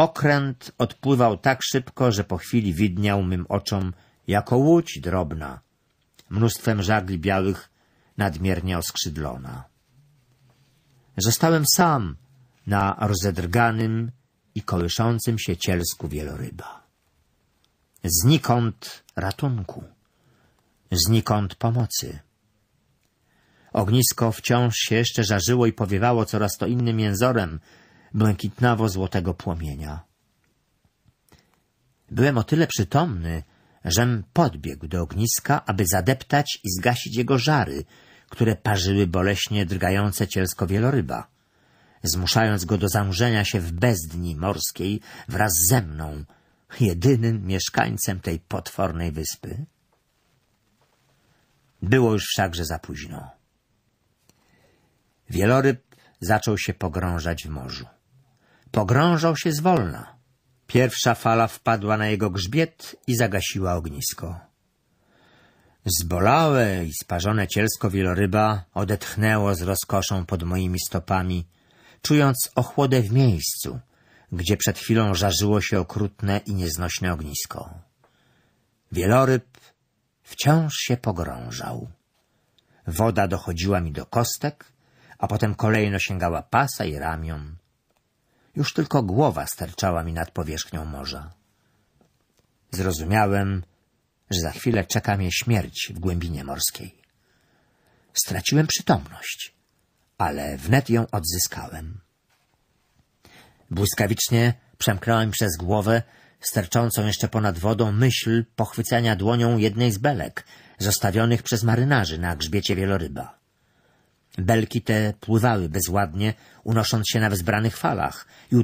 Okręt odpływał tak szybko, że po chwili widniał mym oczom jako łódź drobna, mnóstwem żagli białych nadmiernie oskrzydlona. Zostałem sam na rozedrganym i kołyszącym się cielsku wieloryba. Znikąd ratunku, znikąd pomocy. Ognisko wciąż się jeszcze żarzyło i powiewało coraz to innym jęzorem błękitnawo-złotego płomienia. Byłem o tyle przytomny, żem podbiegł do ogniska, aby zadeptać i zgasić jego żary, które parzyły boleśnie drgające cielsko wieloryba, zmuszając go do zanurzenia się w bezdni morskiej wraz ze mną, jedynym mieszkańcem tej potwornej wyspy. Było już wszakże za późno. Wieloryb zaczął się pogrążać w morzu. Pogrążał się zwolna. Pierwsza fala wpadła na jego grzbiet i zagasiła ognisko. Zbolałe i sparzone cielsko wieloryba odetchnęło z rozkoszą pod moimi stopami, czując ochłodę w miejscu, gdzie przed chwilą żarzyło się okrutne i nieznośne ognisko. Wieloryb wciąż się pogrążał. Woda dochodziła mi do kostek, a potem kolejno sięgała pasa i ramion. Już tylko głowa sterczała mi nad powierzchnią morza. Zrozumiałem, że za chwilę czeka mnie śmierć w głębinie morskiej. Straciłem przytomność, ale wnet ją odzyskałem. Błyskawicznie przemknęła mi przez głowę sterczącą jeszcze ponad wodą myśl pochwycenia dłonią jednej z belek, zostawionych przez marynarzy na grzbiecie wieloryba. Belki te pływały bezładnie, unosząc się na wezbranych falach i